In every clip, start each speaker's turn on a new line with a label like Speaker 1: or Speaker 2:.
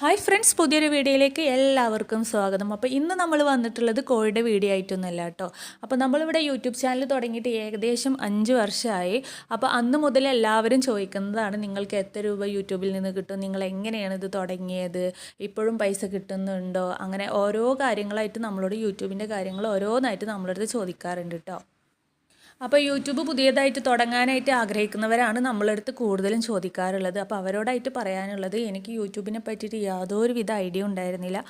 Speaker 1: Hi friends പുതിയൊരു വീഡിയോയിലേക്ക് എല്ലാവർക്കും സ്വാഗതം. അപ്പോൾ ഇന്ന് നമ്മൾ വന്നിട്ടുള്ളത് കോഴിയുടെ വീഡിയോ ആയിട്ടൊന്നുമല്ല കേട്ടോ. അപ്പോൾ നമ്മളിവിടെ യൂട്യൂബ് ചാനൽ തുടങ്ങിയിട്ട് ഏകദേശം അഞ്ച് വർഷമായി. അപ്പോൾ അന്ന് മുതൽ എല്ലാവരും ചോദിക്കുന്നതാണ് നിങ്ങൾക്ക് എത്ര രൂപ യൂട്യൂബിൽ നിന്ന് കിട്ടും? നിങ്ങൾ എങ്ങനെയാണ് ഇത് തുടങ്ങിയത്? ഇപ്പോഴും പൈസ കിട്ടുന്നുണ്ടോ? അങ്ങനെ ഓരോ കാര്യങ്ങളായിട്ട് നമ്മളോട് യൂട്യൂബിന്റെ കാര്യങ്ങൾ ഓരോന്നായിട്ട് നമ്മളടുത്ത് ചോദിക്കാറുണ്ട് കേട്ടോ. അപ്പോൾ യൂട്യൂബ് പുതിയതായിട്ട് തുടങ്ങാനായിട്ട് ആഗ്രഹിക്കുന്നവരാണ് നമ്മളെടുത്ത് കൂടുതലും ചോദിക്കാറുള്ളത്. അപ്പോൾ അവരോടായിട്ട് പറയാനുള്ളത് എനിക്ക് യൂട്യൂബിനെ പറ്റിയിട്ട് യാതൊരുവിധ ഐഡിയ ഉണ്ടായിരുന്നില്ല.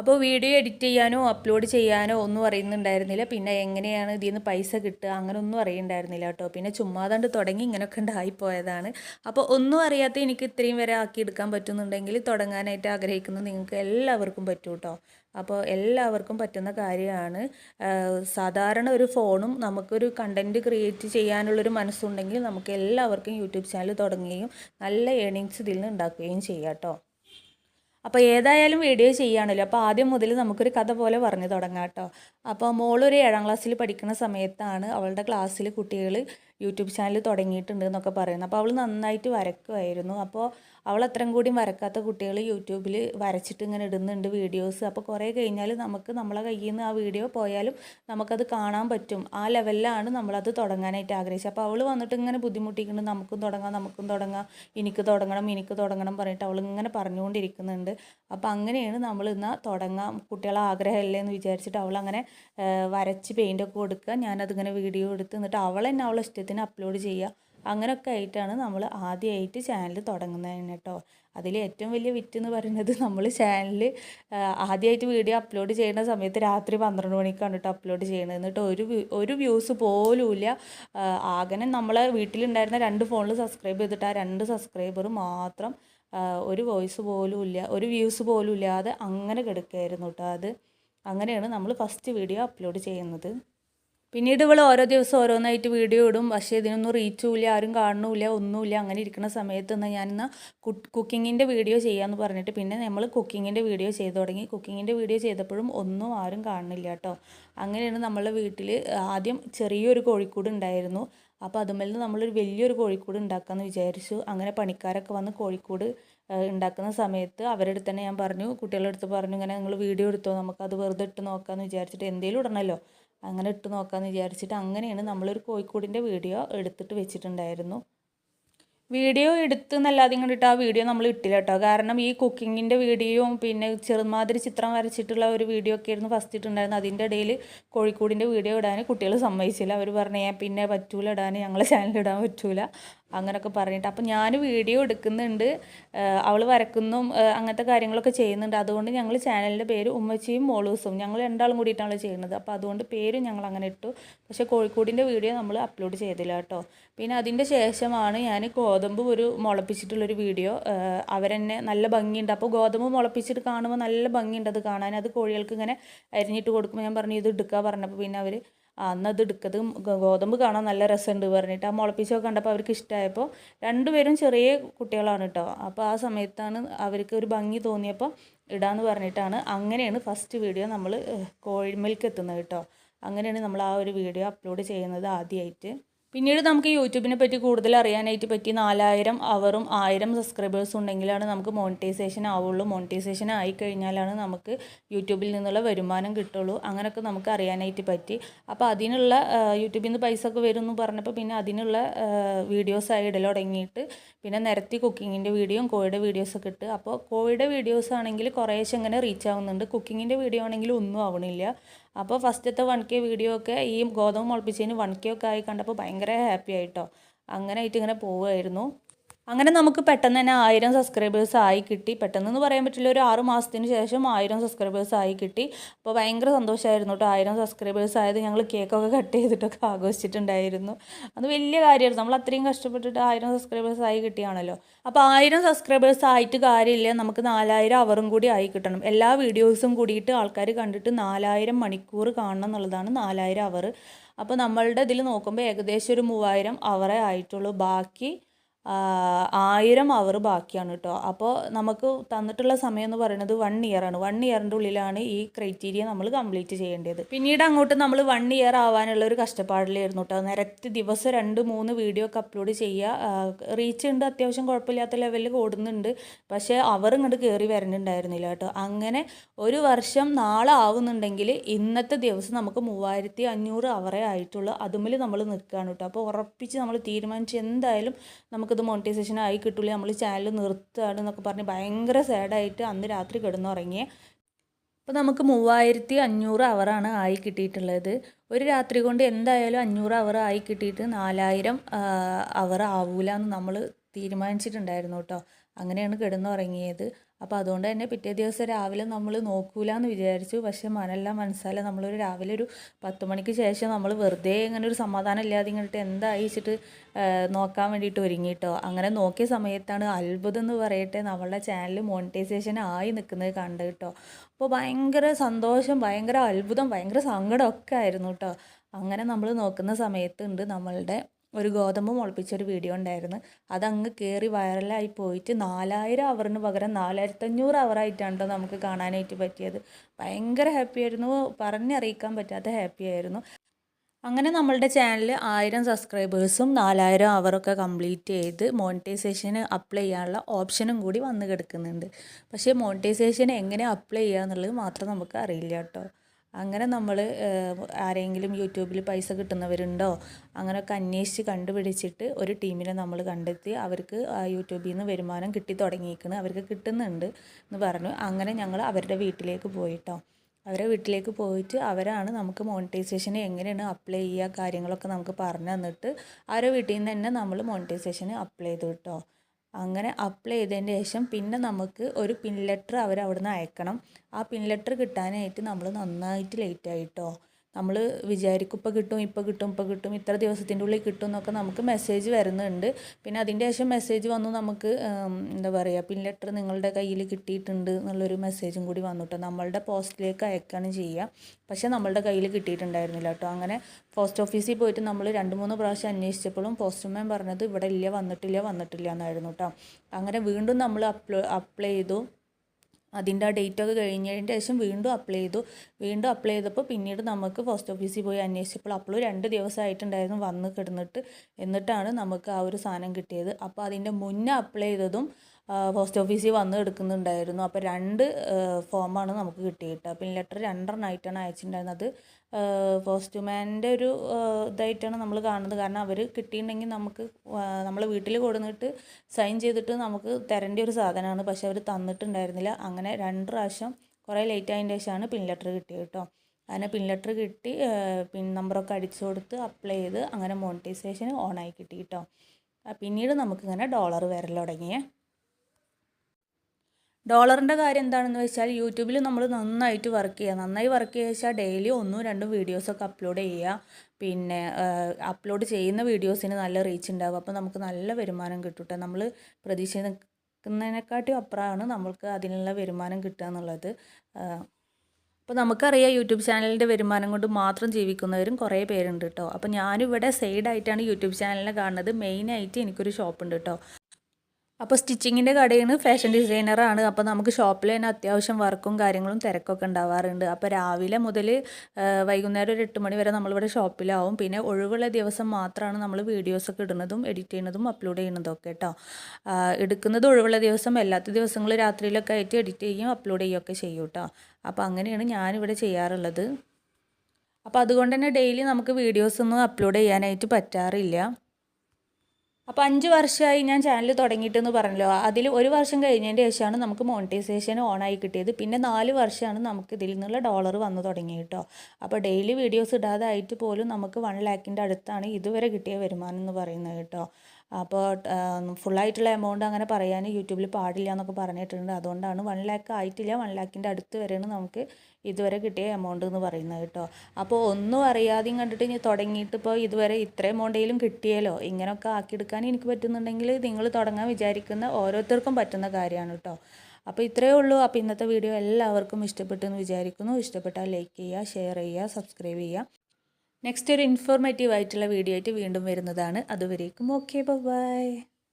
Speaker 1: അപ്പോൾ വീഡിയോ എഡിറ്റ് ചെയ്യാനോ അപ്ലോഡ് ചെയ്യാനോ ഒന്നും അറിയുന്നുണ്ടായിരുന്നില്ല. പിന്നെ എങ്ങനെയാണ് ഇതിൽ നിന്ന് പൈസ കിട്ടുക അങ്ങനെ ഒന്നും അറിയണ്ടായിരുന്നില്ല കേട്ടോ. പിന്നെ ചുമ്മാതണ്ട് തുടങ്ങി ഇങ്ങനെയൊക്കെ ഉണ്ടായിപ്പോയതാണ് അപ്പോൾ ഒന്നും അറിയാത്ത എനിക്ക് ഇത്രയും വരെ ആക്കിയെടുക്കാൻ പറ്റുന്നുണ്ടെങ്കിൽ തുടങ്ങാനായിട്ട് ആഗ്രഹിക്കുന്നത് നിങ്ങൾക്ക് എല്ലാവർക്കും പറ്റും കേട്ടോ. അപ്പോൾ എല്ലാവർക്കും പറ്റുന്ന കാര്യമാണ്. സാധാരണ ഒരു ഫോണും നമുക്കൊരു കണ്ടന്റ് ക്രിയേറ്റ് ചെയ്യാനുള്ളൊരു മനസ്സുണ്ടെങ്കിൽ നമുക്ക് എല്ലാവർക്കും യൂട്യൂബ് ചാനൽ തുടങ്ങുകയും നല്ല ഏണിങ്സ് ഇതിൽ നിന്ന് ഉണ്ടാക്കുകയും ചെയ്യാം കേട്ടോ. അപ്പോൾ ഏതായാലും വീഡിയോ ചെയ്യുകയാണല്ലോ അപ്പോൾ ആദ്യം മുതൽ നമുക്കൊരു കഥ പോലെ പറഞ്ഞു തുടങ്ങാം കേട്ടോ. അപ്പോൾ മോളൊരു ഏഴാം ക്ലാസ്സിൽ പഠിക്കുന്ന സമയത്താണ് അവളുടെ ക്ലാസ്സിൽ കുട്ടികൾ യൂട്യൂബ് ചാനൽ തുടങ്ങിയിട്ടുണ്ട് എന്നൊക്കെ പറയുന്നു. അപ്പോൾ അവൾ നന്നായിട്ട് വരക്കുമായിരുന്നു അപ്പോൾ അവൾ അത്രയും കൂടി വരക്കാത്ത കുട്ടികൾ യൂട്യൂബിൽ വരച്ചിട്ട് ഇങ്ങനെ ഇടുന്നുണ്ട് വീഡിയോസ്. അപ്പോൾ കുറേ കഴിഞ്ഞാൽ നമുക്ക് നമ്മളെ കയ്യിൽ നിന്ന് ആ വീഡിയോ പോയാലും നമുക്കത് കാണാൻ പറ്റും. ആ ലെവലിലാണ് നമ്മളത് തുടങ്ങാനായിട്ട് ആഗ്രഹിച്ചത്. അപ്പോൾ അവൾ വന്നിട്ട് ഇങ്ങനെ ബുദ്ധിമുട്ടിക്കുന്നുണ്ട്. നമുക്കും തുടങ്ങാം നമുക്കും തുടങ്ങാം. എനിക്ക് തുടങ്ങണം എനിക്ക് തുടങ്ങണം പറഞ്ഞിട്ട് അവൾ ഇങ്ങനെ പറഞ്ഞുകൊണ്ടിരിക്കുന്നുണ്ട്. അപ്പോൾ അങ്ങനെയാണ് നമ്മൾ എന്നാൽ തുടങ്ങാം. കുട്ടികളെ ആഗ്രഹമല്ലേ എന്ന് വിചാരിച്ചിട്ട് അവൾ അങ്ങനെ വരച്ച് പെയിന്റൊക്കെ കൊടുക്കുക. ഞാനതിങ്ങനെ വീഡിയോ എടുത്ത് എന്നിട്ട് അവൾ തന്നെ അവളെ ഇഷ്ടത്തിന് അപ്ലോഡ് ചെയ്യുക. അങ്ങനെയൊക്കെ ആയിട്ടാണ് നമ്മൾ ആദ്യമായിട്ട് ചാനൽ തുടങ്ങുന്നത് കേട്ടോ അതിൽ ഏറ്റവും വലിയ വിറ്റ് എന്ന് പറയുന്നത് നമ്മൾ ചാനൽ ആദ്യമായിട്ട് വീഡിയോ അപ്ലോഡ് ചെയ്യുന്ന സമയത്ത് രാത്രി പന്ത്രണ്ട് മണിക്കാണ് കേട്ടോ അപ്ലോഡ് ചെയ്യുന്നത് എന്നിട്ട് ഒരു ഒരു വ്യൂസ് പോലുമില്ല ആകനെ നമ്മളെ വീട്ടിലുണ്ടായിരുന്ന രണ്ട് ഫോണിൽ സബ്സ്ക്രൈബ് ചെയ്തിട്ട് ആ രണ്ട് സബ്സ്ക്രൈബർ മാത്രം ഒരു വോയിസ് പോലും ഇല്ല ഒരു വ്യൂസ് പോലും ഇല്ലാതെ അങ്ങനെ കിടക്കുകയായിരുന്നു കേട്ടോ അത്. അങ്ങനെയാണ് നമ്മൾ ഫസ്റ്റ് വീഡിയോ അപ്ലോഡ് ചെയ്യുന്നത്. പിന്നീട് ഇവൾ ഓരോ ദിവസം ഓരോന്നായിട്ട് വീഡിയോ ഇടും. പക്ഷേ ഇതിനൊന്നും റീച്ചും ഇല്ല ആരും കാണുന്നില്ല ഒന്നുമില്ല അങ്ങനെ ഇരിക്കുന്ന സമയത്ത് എന്നാൽ ഞാനിന്ന് കുക്കിങ്ങിന്റെ വീഡിയോ ചെയ്യാമെന്ന് പറഞ്ഞിട്ട് പിന്നെ നമ്മൾ കുക്കിങ്ങിന്റെ വീഡിയോ ചെയ്തു തുടങ്ങി. കുക്കിങ്ങിന്റെ വീഡിയോ ചെയ്തപ്പോഴും ഒന്നും ആരും കാണുന്നില്ല കേട്ടോ. അങ്ങനെയാണ് നമ്മളെ വീട്ടിൽ ആദ്യം ചെറിയൊരു കോഴിക്കൂട് ഉണ്ടായിരുന്നു. അപ്പോൾ അതുമേൽ നിന്ന് നമ്മളൊരു വലിയൊരു കോഴിക്കൂട് ഉണ്ടാക്കാമെന്ന് വിചാരിച്ചു. അങ്ങനെ പണിക്കാരൊക്കെ വന്ന് കോഴിക്കൂട് ഉണ്ടാക്കുന്ന സമയത്ത് അവരുടെ തന്നെ ഞാൻ പറഞ്ഞു കുട്ടികളുടെ അടുത്ത് പറഞ്ഞു ഇങ്ങനെ നിങ്ങൾ വീഡിയോ എടുത്തോ? നമുക്കത് വെറുതെ ഇട്ട് നോക്കാമെന്ന് വിചാരിച്ചിട്ട് എന്തെങ്കിലും ഇടണമല്ലോ അങ്ങനെ ഇട്ട് നോക്കാമെന്ന് വിചാരിച്ചിട്ട് അങ്ങനെയാണ് നമ്മളൊരു കോഴിക്കോടിന്റെ വീഡിയോ എടുത്തിട്ട് വെച്ചിട്ടുണ്ടായിരുന്നു. വീഡിയോ എടുത്ത് എന്നല്ലാതെ ഇങ്ങോട്ടിട്ട് ആ വീഡിയോ നമ്മൾ ഇട്ടില്ല കേട്ടോ. കാരണം ഈ കുക്കിങ്ങിന്റെ വീഡിയോയും പിന്നെ ചെറുമാതിരി ചിത്രം വരച്ചിട്ടുള്ള ഒരു വീഡിയോ ഒക്കെ ആയിരുന്നു ഫസ്റ്റ് ഇട്ടുണ്ടായിരുന്നത് അതിന്റെ ഇടയിൽ കോഴിക്കോടിന്റെ വീഡിയോ ഇടാൻ കുട്ടികൾ സമ്മതിച്ചില്ല. അവർ പറഞ്ഞു പിന്നെ പറ്റൂല ഇടാൻ. ഞങ്ങളെ ചാനലിൽ ഇടാൻ പറ്റൂല. അങ്ങനെയൊക്കെ പറഞ്ഞിട്ട്. അപ്പം ഞാൻ വീഡിയോ എടുക്കുന്നുണ്ട്. അവൾ വരക്കുന്നും അങ്ങനത്തെ കാര്യങ്ങളൊക്കെ ചെയ്യുന്നുണ്ട്. അതുകൊണ്ട് ഞങ്ങൾ ചാനലിന്റെ പേര് ഉമ്മച്ചിയും മോളൂസും. ഞങ്ങൾ രണ്ടാളും കൂടിയിട്ടാണ് ചെയ്യുന്നത്. അപ്പോൾ അതുകൊണ്ട് പേരും ഞങ്ങൾ അങ്ങനെ ഇട്ടു. പക്ഷേ കോഴിക്കോടിന്റെ വീഡിയോ നമ്മൾ അപ്ലോഡ് ചെയ്തില്ല കേട്ടോ. പിന്നെ അതിന്റെ ശേഷമാണ് ഞാൻ ഗോതമ്പ് ഒരു മുളപ്പിച്ചിട്ടുള്ളൊരു വീഡിയോ. അവരെന്നെ നല്ല ഭംഗിയുണ്ട്. അപ്പോൾ ഗോതമ്പ് മുളപ്പിച്ചിട്ട് കാണുമ്പോൾ നല്ല ഭംഗിയുണ്ട് അത് കാണാൻ. അത് കോഴികൾക്ക് ഇങ്ങനെ അരിഞ്ഞിട്ട് കൊടുക്കുമ്പോൾ ഞാൻ പറഞ്ഞു ഇത് എടുക്കുക പറഞ്ഞപ്പോൾ പിന്നെ അവർ അന്ന് അത് എടുക്കത് ഗോതമ്പ് കാണാൻ നല്ല രസമുണ്ട് പറഞ്ഞിട്ട്. ആ മുളപ്പിച്ചൊക്കെ കണ്ടപ്പോൾ അവർക്ക് ഇഷ്ടമായപ്പോൾ രണ്ടുപേരും ചെറിയ കുട്ടികളാണ് കേട്ടോ. അപ്പോൾ ആ സമയത്താണ് അവർക്ക് ഒരു ഭംഗി തോന്നിയപ്പോൾ ഇടാന്ന് പറഞ്ഞിട്ടാണ് അങ്ങനെയാണ് ഫസ്റ്റ് വീഡിയോ നമ്മൾ കോഴിമിൽക്ക് എത്തുന്നത് കേട്ടോ. അങ്ങനെയാണ് നമ്മൾ ആ ഒരു വീഡിയോ അപ്ലോഡ് ചെയ്യുന്നത് ആദ്യമായിട്ട്. പിന്നീട് നമുക്ക് യൂട്യൂബിനെ പറ്റി കൂടുതൽ അറിയാനായിട്ട് പറ്റി നാലായിരം അവറും ആയിരം സബ്സ്ക്രൈബേഴ്സ് ഉണ്ടെങ്കിലാണ് നമുക്ക് മോണിറ്റൈസേഷൻ ആവുള്ളൂ. മോണിറ്റൈസേഷൻ ആയി കഴിഞ്ഞാലാണ് നമുക്ക് യൂട്യൂബിൽ നിന്നുള്ള വരുമാനം കിട്ടുള്ളൂ. അങ്ങനെയൊക്കെ നമുക്ക് അറിയാനായിട്ട് പറ്റി. അപ്പോൾ അതിനുള്ള യൂട്യൂബിൽ നിന്ന് പൈസ ഒക്കെ വരും എന്ന് പറഞ്ഞപ്പോൾ പിന്നെ അതിനുള്ള വീഡിയോസ് ആയി ഇടൽ തുടങ്ങിയിട്ട് പിന്നെ നിരത്തി കുക്കിങ്ങിന്റെ വീഡിയോയും കോഴിയുടെ വീഡിയോസൊക്കെ ഇട്ട്. അപ്പോൾ കോഴിയുടെ വീഡിയോസ് ആണെങ്കിൽ കുറേശ്ശെ ഇങ്ങനെ റീച്ച് ആവുന്നുണ്ട്. കുക്കിങ്ങിന്റെ വീഡിയോ ആണെങ്കിൽ ഒന്നും ആവണില്ല. അപ്പോൾ ഫസ്റ്റത്തെ വൺ കെ വീഡിയോ ഒക്കെ ഈ ഗോതമ്പ് മുളപ്പിച്ചതിന് വൺ കെ ഒക്കെ ആയി കണ്ടപ്പോൾ ഭയങ്കര ഹാപ്പി ആയിട്ടോ അങ്ങനെ ആയിട്ട് ഇങ്ങനെ പോവുമായിരുന്നു അങ്ങനെ നമുക്ക് പെട്ടെന്ന് തന്നെ ആയിരം സബ്സ്ക്രൈബേഴ്സ് ആയി കിട്ടി. പെട്ടെന്ന് പറയാൻ പറ്റില്ല ഒരു ആറ് മാസത്തിന് ശേഷം ആയിരം സബ്സ്ക്രൈബേഴ്സ് ആയി കിട്ടി. അപ്പോൾ ഭയങ്കര സന്തോഷമായിരുന്നു കേട്ടോ ആയിരം സബ്സ്ക്രൈബേഴ്സ് ആയത് ഞങ്ങൾ കേക്കൊക്കെ കട്ട് ചെയ്തിട്ടൊക്കെ ആഘോഷിച്ചിട്ടുണ്ടായിരുന്നു. അത് വലിയ കാര്യമായിരുന്നു. നമ്മൾ അത്രയും കഷ്ടപ്പെട്ടിട്ട് ആയിരം സബ്സ്ക്രൈബേഴ്സ് ആയി കിട്ടിയാണല്ലോ. അപ്പോൾ ആയിരം സബ്സ്ക്രൈബേഴ്സ് ആയിട്ട് കാര്യമില്ല. നമുക്ക് നാലായിരം അവറും കൂടി ആയി കിട്ടണം. എല്ലാ വീഡിയോസും കൂടിയിട്ട് ആൾക്കാർ കണ്ടിട്ട് നാലായിരം മണിക്കൂർ കാണണം എന്നുള്ളതാണ് നാലായിരം അവർ അപ്പോൾ നമ്മളുടെ ഇതിൽ നോക്കുമ്പോൾ ഏകദേശം ഒരു മൂവായിരം അവറേ ആയിട്ടുള്ളൂ. ബാക്കി ആയിരം അവർ ബാക്കിയാണ് കേട്ടോ അപ്പോൾ നമുക്ക് തന്നിട്ടുള്ള സമയം എന്ന് പറയുന്നത് വൺ ഇയർ ആണ്. വൺ ഇയറിന്റെ ഉള്ളിലാണ് ഈ ക്രൈറ്റീരിയ നമ്മൾ കംപ്ലീറ്റ് ചെയ്യേണ്ടത്. പിന്നീട് അങ്ങോട്ട് നമ്മൾ വൺ ഇയർ ആവാനുള്ള ഒരു കഷ്ടപ്പാടിലായിരുന്നു കേട്ടോ നിരത്തി ദിവസം രണ്ട് മൂന്ന് വീഡിയോ ഒക്കെ അപ്ലോഡ് ചെയ്യുക റീച്ച് ഉണ്ട് അത്യാവശ്യം കുഴപ്പമില്ലാത്ത ലെവലിൽ ഓടുന്നുണ്ട് പക്ഷേ അവർ ഇങ്ങോട്ട് കയറി വരുന്നുണ്ടായിരുന്നില്ല കേട്ടോ അങ്ങനെ ഒരു വർഷം നാളെ ആവുന്നുണ്ടെങ്കിൽ ഇന്നത്തെ ദിവസം നമുക്ക് മൂവായിരത്തി അഞ്ഞൂറ് അവറേ ആയിട്ടുള്ളൂ. അതുമിൽ നമ്മൾ നിൽക്കുകയാണ് കേട്ടോ അപ്പോൾ ഉറപ്പിച്ച് നമ്മൾ തീരുമാനിച്ച് എന്തായാലും നമുക്കിത് മോണിറ്റൈസേഷൻ ആയി കിട്ടില്ല നമ്മൾ ചാനൽ നിർത്തുകയാണ് എന്നൊക്കെ പറഞ്ഞ് ഭയങ്കര സാഡായിട്ട് അന്ന് രാത്രി കിടന്നുറങ്ങിയേ. അപ്പോൾ നമുക്ക് മൂവായിരത്തി അഞ്ഞൂറ് അവറാണ് ആയി കിട്ടിയിട്ടുള്ളത്. ഒരു രാത്രി കൊണ്ട് എന്തായാലും അഞ്ഞൂറ് അവർ ആയി കിട്ടിയിട്ട് നാലായിരം അവർ ആവൂല എന്ന് നമ്മൾ തീരുമാനിച്ചിട്ടുണ്ടായിരുന്നു കേട്ടോ. അങ്ങനെയാണ് കിടന്നുറങ്ങിയത്. അപ്പോൾ അതുകൊണ്ട് തന്നെ പിറ്റേ ദിവസം രാവിലെ നമ്മൾ നോക്കൂല എന്ന് വിചാരിച്ചു. പക്ഷെ മനല്ല മനസ്സാല നമ്മളൊരു രാവിലെ ഒരു പത്ത് മണിക്ക് ശേഷം നമ്മൾ വെറുതെ ഇങ്ങനെ ഒരു സമാധാനം ഇല്ലാതെ ഇങ്ങോട്ട് എന്തായിച്ചിട്ട് നോക്കാൻ വേണ്ടിയിട്ട് ഒരുങ്ങിയിട്ടോ അങ്ങനെ നോക്കിയ സമയത്താണ് അത്ഭുതം എന്ന് പറയട്ടെ നമ്മളുടെ ചാനൽ മോണിറ്റൈസേഷൻ ആയി നിൽക്കുന്നത് കണ്ടു കേട്ടോ. അപ്പോൾ ഭയങ്കര സന്തോഷം ഭയങ്കര അത്ഭുതം ഭയങ്കര സങ്കടമൊക്കെ ആയിരുന്നു കേട്ടോ. അങ്ങനെ നമ്മൾ നോക്കുന്ന സമയത്തുണ്ട് നമ്മളുടെ ഒരു ഗോതമ്പ് മുളപ്പിച്ചൊരു വീഡിയോ ഉണ്ടായിരുന്നു. അതങ്ങ് കയറി വൈറലായി പോയിട്ട് നാലായിരം അവറിന് പകരം നാലായിരത്തഞ്ഞൂറ് അവറായിട്ടാണ് കേട്ടോ നമുക്ക് കാണാനായിട്ട് പറ്റിയത്. ഭയങ്കര ഹാപ്പി ആയിരുന്നു. പറഞ്ഞറിയിക്കാൻ പറ്റാത്ത ഹാപ്പി ആയിരുന്നു. അങ്ങനെ നമ്മളുടെ ചാനൽ ആയിരം സബ്സ്ക്രൈബേഴ്സും നാലായിരം അവറൊക്കെ കംപ്ലീറ്റ് ചെയ്ത് മോണിറ്റൈസേഷന് അപ്ലൈ ചെയ്യാനുള്ള ഓപ്ഷനും കൂടി വന്ന് കിടക്കുന്നുണ്ട്. പക്ഷേ മോണിറ്റൈസേഷൻ എങ്ങനെ അപ്ലൈ ചെയ്യുക എന്നുള്ളത് മാത്രം നമുക്ക് അറിയില്ല കേട്ടോ. അങ്ങനെ നമ്മൾ ആരെങ്കിലും യൂട്യൂബിൽ പൈസ കിട്ടുന്നവരുണ്ടോ അങ്ങനെയൊക്കെ അന്വേഷിച്ച് കണ്ടുപിടിച്ചിട്ട് ഒരു ടീമിനെ നമ്മൾ കണ്ടെത്തി അവർക്ക് യൂട്യൂബിൽ നിന്ന് വരുമാനം കിട്ടി തുടങ്ങിയിരിക്കുന്നു അവർക്ക് കിട്ടുന്നുണ്ട് എന്ന് പറഞ്ഞു. അങ്ങനെ ഞങ്ങൾ അവരുടെ വീട്ടിലേക്ക് പോയിട്ടോ. അവരെ വീട്ടിലേക്ക് പോയിട്ട് അവരാണ് നമുക്ക് മോണിറ്റൈസേഷൻ എങ്ങനെയാണ് അപ്ലൈ ചെയ്യുക കാര്യങ്ങളൊക്കെ നമുക്ക് പറഞ്ഞു തന്നിട്ട് അവരുടെ വീട്ടിൽ നിന്ന് തന്നെ നമ്മൾ മോണിറ്റൈസേഷന് അപ്ലൈ ചെയ്തു കേട്ടോ. അങ്ങനെ അപ്ലൈ ചെയ്തതിന് ശേഷം പിന്നെ നമുക്ക് ഒരു പിൻ ലെറ്റർ അവർ അവിടുന്ന് അയക്കണം. ആ പിൻ ലെറ്റർ കിട്ടാനായിട്ട് നമ്മൾ നന്നായിട്ട് ലേറ്റ് ആയിട്ടോ നമ്മൾ വിചാരിക്കും ഇപ്പോൾ കിട്ടും ഇപ്പോൾ കിട്ടും ഇപ്പോൾ കിട്ടും ഇത്ര ദിവസത്തിന്റെ ഉള്ളിൽ കിട്ടും എന്നൊക്കെ നമുക്ക് മെസ്സേജ് വരുന്നുണ്ട്. പിന്നെ അതിന്റെ ശേഷം മെസ്സേജ് വന്നു നമുക്ക് എന്താ പറയുക പിൻ ലെറ്റർ നിങ്ങളുടെ കയ്യിൽ കിട്ടിയിട്ടുണ്ട് എന്നുള്ളൊരു മെസ്സേജും കൂടി വന്നു കേട്ടോ നമ്മളുടെ പോസ്റ്റിലേക്ക് അയക്കുകയാണ് ചെയ്യുക പക്ഷേ നമ്മളുടെ കയ്യിൽ കിട്ടിയിട്ടുണ്ടായിരുന്നില്ല കേട്ടോ അങ്ങനെ പോസ്റ്റ് ഓഫീസിൽ പോയിട്ട് നമ്മൾ രണ്ട് മൂന്ന് പ്രാവശ്യം അന്വേഷിച്ചപ്പോഴും പോസ്റ്റ്മാൻ പറഞ്ഞത് ഇവിടെ ഇല്ല വന്നിട്ടില്ല വന്നിട്ടില്ല എന്നായിരുന്നു കേട്ടോ അങ്ങനെ വീണ്ടും നമ്മൾ അപ്ലോ അപ്ലൈ ചെയ്തു. അതിന്റെ ആ ഡേറ്റ് ഒക്കെ കഴിഞ്ഞതിന്റെ ശേഷം വീണ്ടും അപ്ലൈ ചെയ്തു. വീണ്ടും അപ്ലൈ ചെയ്തപ്പോൾ പിന്നീട് നമുക്ക് പോസ്റ്റ് ഓഫീസിൽ പോയി അന്വേഷിച്ചപ്പോൾ അപ്പോൾ രണ്ട് ദിവസമായിട്ടുണ്ടായിരുന്നു വന്ന് കിടന്നിട്ട്. എന്നിട്ടാണ് നമുക്ക് ആ ഒരു സാധനം കിട്ടിയത്. അപ്പോൾ അതിന്റെ മുന്നേ അപ്ലൈ ചെയ്തതും പോസ്റ്റ് ഓഫീസിൽ വന്ന് എടുക്കുന്നുണ്ടായിരുന്നു. അപ്പോൾ രണ്ട് ഫോമാണ് നമുക്ക് കിട്ടിയിട്ട്. പിൻ ലെറ്റർ രണ്ടെണ്ണമായിട്ടാണ് അയച്ചിട്ടുണ്ടായിരുന്നത്. പോസ്റ്റ്മാന്റെ ഒരു ഇതായിട്ടാണ് നമ്മൾ കാണുന്നത്. കാരണം അവർ കിട്ടിയിട്ടുണ്ടെങ്കിൽ നമുക്ക് നമ്മൾ വീട്ടിൽ കൊടുന്നിട്ട് സൈൻ ചെയ്തിട്ട് നമുക്ക് തരേണ്ട ഒരു സാധനമാണ്. പക്ഷെ അവർ തന്നിട്ടുണ്ടായിരുന്നില്ല. അങ്ങനെ രണ്ട് പ്രാവശ്യം കുറേ ലേറ്റ് ആയതിന്റെ ശേഷമാണ് പിൻ ലെറ്റർ കിട്ടിയത് കേട്ടോ. അങ്ങനെ പിൻ ലെറ്റർ കിട്ടി പിൻ നമ്പറൊക്കെ അടിച്ചു കൊടുത്ത് അപ്ലൈ ചെയ്ത് അങ്ങനെ മോണിറ്റൈസേഷൻ ഓണായി കിട്ടി കേട്ടോ. പിന്നീട് നമുക്കിങ്ങനെ ഡോളർ വരൽ തുടങ്ങിയേ ഡോളറിന്റെ കാര്യം എന്താണെന്ന് വെച്ചാൽ യൂട്യൂബിൽ നമ്മൾ നന്നായിട്ട് വർക്ക് ചെയ്യുക. നന്നായി വർക്ക് ചെയ്യുക വെച്ചാൽ ഡെയിലി ഒന്നും രണ്ടും വീഡിയോസൊക്കെ അപ്ലോഡ് ചെയ്യുക. പിന്നെ അപ്ലോഡ് ചെയ്യുന്ന വീഡിയോസിന് നല്ല റീച്ച് ഉണ്ടാകും അപ്പോൾ നമുക്ക് നല്ല വരുമാനം കിട്ടും നമ്മൾ പ്രതീക്ഷിക്കുന്നതിനെക്കാട്ടും അപ്പുറമാണ് നമ്മൾക്ക് അതിനുള്ള വരുമാനം കിട്ടുക എന്നുള്ളത്. അപ്പോൾ നമുക്കറിയാം യൂട്യൂബ് ചാനലിന്റെ വരുമാനം കൊണ്ട് മാത്രം ജീവിക്കുന്നവരും കുറേ പേരുണ്ട് കേട്ടോ അപ്പോൾ ഞാനിവിടെ സൈഡായിട്ടാണ് യൂട്യൂബ് ചാനലിനെ കാണുന്നത്. മെയിനായിട്ട് എനിക്കൊരു ഷോപ്പുണ്ട് കേട്ടോ അപ്പോൾ സ്റ്റിച്ചിങ്ങിന്റെ കടയാണ് ഫാഷൻ ഡിസൈനറാണ്. അപ്പോൾ നമുക്ക് ഷോപ്പിൽ തന്നെ അത്യാവശ്യം വർക്കും കാര്യങ്ങളും തിരക്കൊക്കെ ഉണ്ടാവാറുണ്ട്. അപ്പോൾ രാവിലെ മുതൽ വൈകുന്നേരം ഒരു എട്ട് മണി വരെ നമ്മളിവിടെ ഷോപ്പിലാവും. പിന്നെ ഒഴിവുള്ള ദിവസം മാത്രമാണ് നമ്മൾ വീഡിയോസൊക്കെ ഇടുന്നതും എഡിറ്റ് ചെയ്യുന്നതും അപ്ലോഡ് ചെയ്യുന്നതും ഒക്കെ കേട്ടോ എടുക്കുന്നത് ഒഴിവുള്ള ദിവസം അല്ലാത്ത ദിവസങ്ങൾ രാത്രിയിലൊക്കെ ആയിട്ട് എഡിറ്റ് ചെയ്യും അപ്ലോഡ് ചെയ്യുകയൊക്കെ ചെയ്യും കേട്ടോ അപ്പോൾ അങ്ങനെയാണ് ഞാനിവിടെ ചെയ്യാറുള്ളത്. അപ്പോൾ അതുകൊണ്ട് തന്നെ ഡെയിലി നമുക്ക് വീഡിയോസൊന്നും അപ്ലോഡ് ചെയ്യാനായിട്ട് പറ്റാറില്ല. അപ്പോൾ അഞ്ച് വർഷമായി ഞാൻ ചാനൽ തുടങ്ങിയിട്ടെന്ന് പറഞ്ഞല്ലോ. അതിൽ ഒരു വർഷം കഴിഞ്ഞതിന്റെ ശേഷമാണ് നമുക്ക് മോണിറ്റൈസേഷൻ ഓണായി കിട്ടിയത്. പിന്നെ നാല് വർഷമാണ് നമുക്ക് ഇതിൽ നിന്നുള്ള ഡോളർ വന്നു തുടങ്ങി കേട്ടോ. അപ്പോൾ ഡെയിലി വീഡിയോസ് ഇടാതായിട്ട് പോലും നമുക്ക് വൺ ലാക്കിന്റെ അടുത്താണ് ഇതുവരെ കിട്ടിയ വരുമാനം എന്ന് പറയുന്നത് കേട്ടോ. അപ്പോൾ ഫുള്ളായിട്ടുള്ള എമൗണ്ട് അങ്ങനെ പറയാൻ യൂട്യൂബിൽ പാടില്ല എന്നൊക്കെ പറഞ്ഞിട്ടുണ്ട്. അതുകൊണ്ടാണ് വൺ ലാക്ക് ആയിട്ടില്ല വൺ ലാക്കിന്റെ അടുത്ത് വരെയാണ് നമുക്ക് ഇതുവരെ കിട്ടിയ എമൗണ്ട് എന്ന് പറയുന്നത് കേട്ടോ. അപ്പോൾ ഒന്നും അറിയാതെയും കണ്ടിട്ട് ഇനി തുടങ്ങിയിട്ട് ഇപ്പോൾ ഇതുവരെ ഇത്ര എമൗണ്ടെങ്കിലും കിട്ടിയല്ലോ ഇങ്ങനെയൊക്കെ ആക്കിയെടുക്കാൻ എനിക്ക് പറ്റുന്നുണ്ടെങ്കിൽ നിങ്ങൾ തുടങ്ങാൻ വിചാരിക്കുന്ന ഓരോരുത്തർക്കും പറ്റുന്ന കാര്യമാണ് കേട്ടോ. അപ്പോൾ ഇത്രയേ ഉള്ളൂ. അപ്പോൾ ഇന്നത്തെ വീഡിയോ എല്ലാവർക്കും ഇഷ്ടപ്പെട്ടു എന്ന് വിചാരിക്കുന്നു. ഇഷ്ടപ്പെട്ടാൽ ലൈക്ക് ചെയ്യുക ഷെയർ ചെയ്യുക സബ്സ്ക്രൈബ് ചെയ്യുക. നെക്സ്റ്റ് ഒരു ഇൻഫോർമേറ്റീവ് ആയിട്ടുള്ള വീഡിയോ ആയിട്ട് വീണ്ടും വരുന്നതാണ്. അതുവരേക്കും ഓക്കെ ബൈ